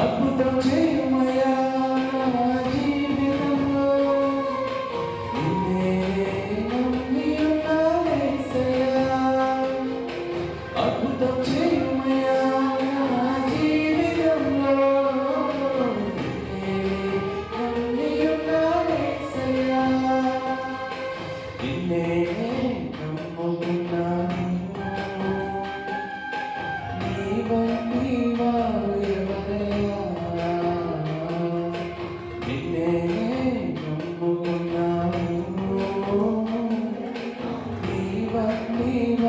అద్భుతం చేయమయ్యా అద్భుతం చేయమయ్యా Viva, viva. You.